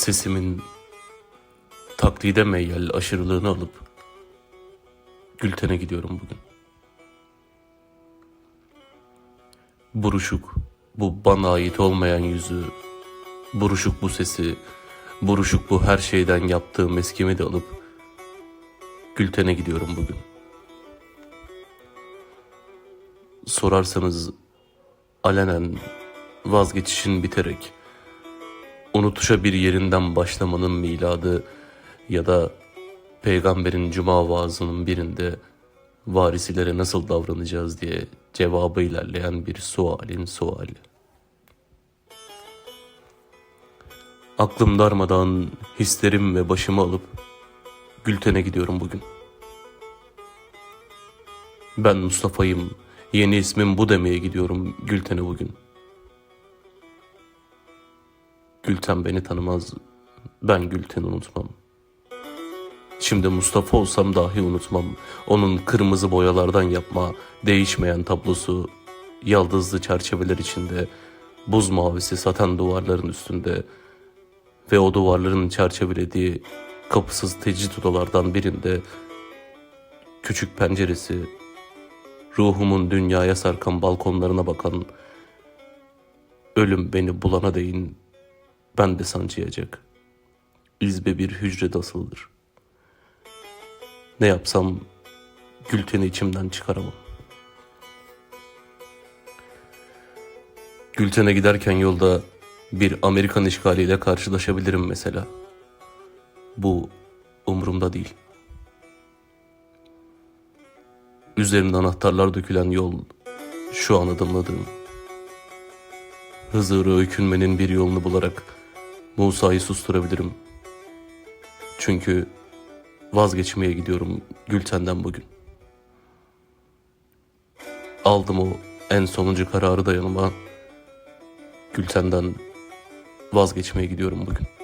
Sesimin taklide meyyal aşırılığını alıp Gülten'e gidiyorum bugün. Buruşuk, bu bana ait olmayan yüzü, buruşuk bu sesi, buruşuk bu her şeyden yaptığım eskimi de alıp Gülten'e gidiyorum bugün. Sorarsanız alenen vazgeçişin biterek unutuşa bir yerinden başlamanın miladı ya da peygamberin cuma vaazının birinde varisilere nasıl davranacağız diye cevabı ilerleyen bir sualin suali. Aklım darmadan hislerim ve başımı alıp Gülten'e gidiyorum bugün. Ben Mustafa'yım, yeni ismim bu demeye gidiyorum Gülten'e bugün. Gülten beni tanımaz, ben Gülten'i unutmam. Şimdi Mustafa olsam dahi unutmam. Onun kırmızı boyalardan yapma, değişmeyen tablosu, yaldızlı çerçeveler içinde, buz mavisi saten duvarların üstünde ve o duvarların çerçevelediği kapısız tecrit odalardan birinde küçük penceresi, ruhumun dünyaya sarkan balkonlarına bakan, ölüm beni bulana değin, ben de sancıyacak. İzbe bir hücrede asıldır. Ne yapsam Gülten'i içimden çıkaramam. Gülten'e giderken yolda bir Amerikan işgaliyle karşılaşabilirim mesela. Bu umurumda değil. Üzerinde anahtarlar dökülen yol şu an adımladığım. Hızır'ı öykünmenin bir yolunu bularak Musa'yı susturabilirim. Çünkü vazgeçmeye gidiyorum Gülten'den bugün. Aldım o en sonuncu kararı da yanıma. Gülten'den vazgeçmeye gidiyorum bugün.